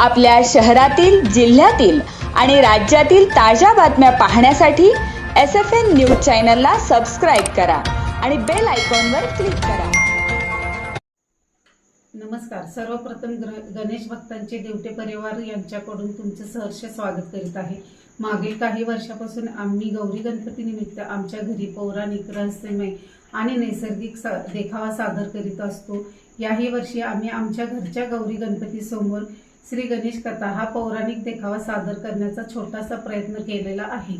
आपल्या शहरातील जिल्ह्यातील आणि राज्यातील ताज्या बातम्या पाहण्यासाठी एस एफ एन न्यूज चॅनलला सबस्क्राईब करा आणि बेल आयकॉनवर क्लिक करा. नमस्कार. सर्वप्रथम ग्र- गणेश भक्तांचे देवटे परिवार यांच्याकडून तुमचे सहर्ष स्वागत करीत आहे. मागील काही वर्षापासून आम्ही गौरी गणपती निमित्त आमच्या घरी पौराणिक रहस्यमय आणि नैसर्गिक सा देखावा सादर करीत असतो. याही वर्षी आम्ही आमच्या घरच्या गौरी गणपती समोर श्री गणेश कथा हा पौराणिक देखावा सादर करण्याचा छोटासा प्रयत्न केलेला आहे.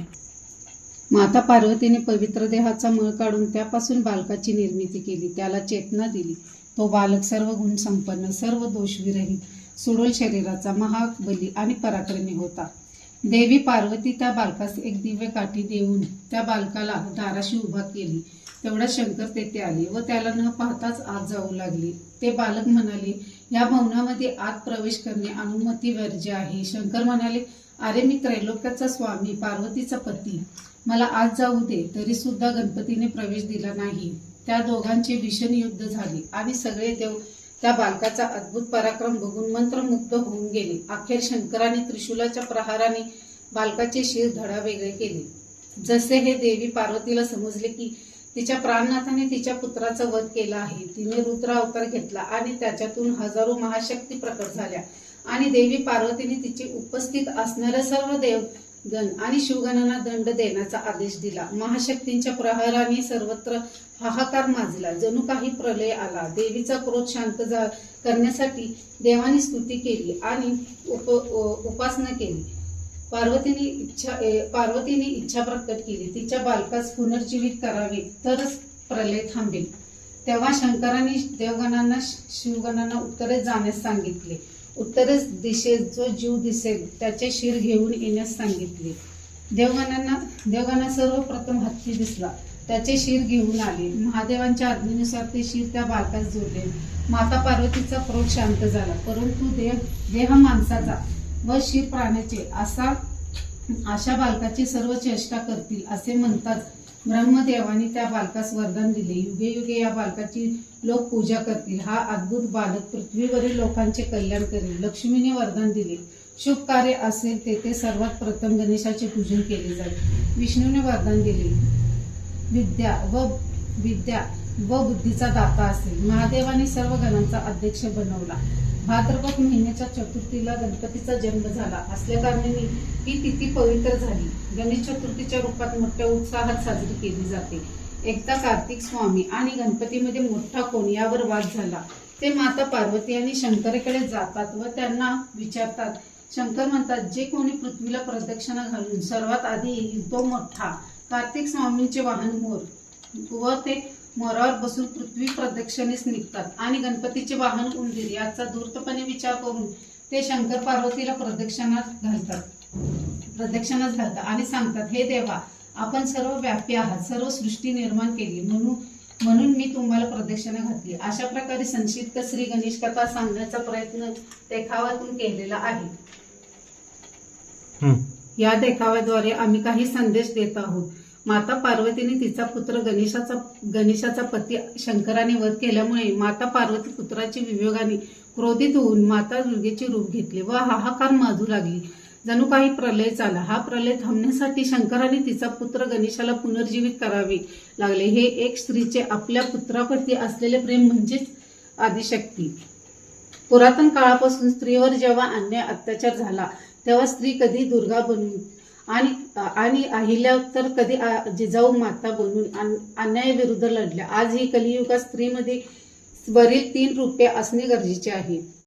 माता पार्वतीने पवित्र देहाचा मळ काढून त्यापासून बालकाची निर्मिती केली त्याला चेतना दिली. तो बालक सर्व गुण संपन्न सर्व दोषविरहित सुडोल शरीराचा महाबली आणि पराक्रमी होता. देवी पार्वती त्या बालकास एक दिव्य काठी देऊन त्या बालकाला दाराशी उभा केली. तेवढा शंकर तेथे आले व त्याला न पाहताच आत जाऊ लागले. ते बालक म्हणाले या भवनामध्ये आत प्रवेश करणे अनुमती वर्ज्य आहे. शंकर म्हणाले अरे मी त्रैलोक्याचा स्वामी पार्वतीचा पती. मला आज जाऊ दे तरी सुद्धा गणपतीने प्रवेश दिला नाही. त्या दोघांचे भीषण युद्ध झाले. आणि सगळे देव त्या बालकाचा अद्भुत पराक्रम बघून मंत्रमुग्ध होऊन गेले. अखेर शंकराने त्रिशूलाच्या प्रहाराने बालकाचे शिर धडा वेगळे केले. जसे हे देवी पार्वतीला समजले की तिच्या प्राणनाथाने तिच्या पुत्राचा वध केला आहे तिने रुद्र अवतार घेतला आणि त्याच्यातून हजारो महाशक्ती प्रकट झाल्या. आणि देवी पार्वतीने तिचे उपस्थित असणाऱ्या सर्व देव गण आणि शिवगणांना दंड देण्याचा आदेश दिला. महाशक्तींच्या प्रहाराने सर्वत्र हाहाकार माजला. जणू काही प्रलय आला. देवीचा क्रोध शांत करण्यासाठी देवाने स्तुती केली आणि उप उपासना केली. पार्वतीने इच्छा ए, पार्वतीने इच्छा प्रकट केली. तिच्या बालकास पुनर्जीवित करावे तरच प्रलय थांबेल. तेव्हा शंकराने देवगणांना शिवगणांना उत्तरेस जाण्यास सांगितले. उत्तरेस दिशेत जो जीव दिसेल त्याचे शिर घेऊन येण्यास सांगितले. देवगणांना देवगणा सर्वप्रथम हत्ती दिसला. त्याचे शिर घेऊन आले. महादेवांच्या आज्ञेनुसार ते शिर त्या बालकास जोडले. माता पार्वतीचा क्रोध शांत झाला. परंतु देह देह माणसाचा व शिर प्राण्याचे असा अशा बालकाची सर्व चेष्टा करतील असे म्हणतात ब्रह्मदेवाने त्या बालकास वरदान दिले. युगे युगे या बालकाची लोक पूजा करतील. हा अद्भुत बालक पृथ्वीवरील लोकांचे कल्याण करेल. लक्ष्मीने वरदान दिले. शुभ कार्य असेल तेथे सर्वात प्रथम गणेशाचे पूजन केले जाईल. विष्णूने वरदान दिले. विद्या व विद्या व बुद्धीचा दाता असेल. महादेवाने सर्व गणांचा अध्यक्ष बनवला. भाद्रपद महिन्याच्या चतुर्थीला गणपतीचा जन्म झाला. असल्या कारणाने ही तिथी पवित्र झाली. गणेश चतुर्थीच्या रूपात मोठ्या उत्साहात साजरी केली जाते. एकदा कार्तिक स्वामी आणि गणपतीमध्ये मोठा कोण यावर वाद झाला. ते माता पार्वती आणि शंकरेकडे जातात व त्यांना विचारतात. शंकर म्हणतात जे कोणी पृथ्वीला प्रदक्षिणा घालून सर्वात आधी येईल तो मोठा. कार्तिक स्वामींचे वाहन मोर. व ते मोरावर बसून पृथ्वी प्रदक्षिणेस निघतात. आणि गणपतीचे वाहन उंदीर याचा धूर्तपणे विचार करून ते शंकर पार्वतीला प्रदक्षिणात घालतात. प्रदक्षिणात घालतात आणि सांगतात हे देवा आपण सर्व व्यापी आहात सर्व सृष्टी निर्माण केली म्हणून म्हणून मी तुम्हाला प्रदक्षिणा घातली अशा प्रकारे संक्षिप्त श्री गणेश कथा सांगण्याचा प्रयत्न देखावातून केलेला आहे. या देखाव्याद्वारे आम्ही काही संदेश देत आहोत. माता पार्वतीने तिचा पुत्र गणेशाचा गणेशाचा पती शंकराने वध केल्यामुळे माता पार्वती पुत्राची विवेगाने क्रोधित होऊन माता दुर्गेचे रूप घेतले व हाहाकार माजू लागली. जणू काही प्रलय चाला हा प्रलय थांबण्यासाठी शंकराने तिचा पुत्र गणेशाला पुनर्जीवित करावे लागले. हे एक स्त्रीचे आपल्या पुत्राप्रती असलेले प्रेम म्हणजेच आदिशक्ती. पुरातन काळापासून स्त्रीवर जेव्हा अन्याय अत्याचार झाला तेव्हा स्त्री कधी दुर्गा बनून आणि आणि अहिल्या तर कधी जिजाऊ माता बनून अन- अन्यायाविरुद्ध लढल्या. आज ही कलियुगात स्त्रीमध्ये वरील तीन रूपे असणे गरजेचे आहे.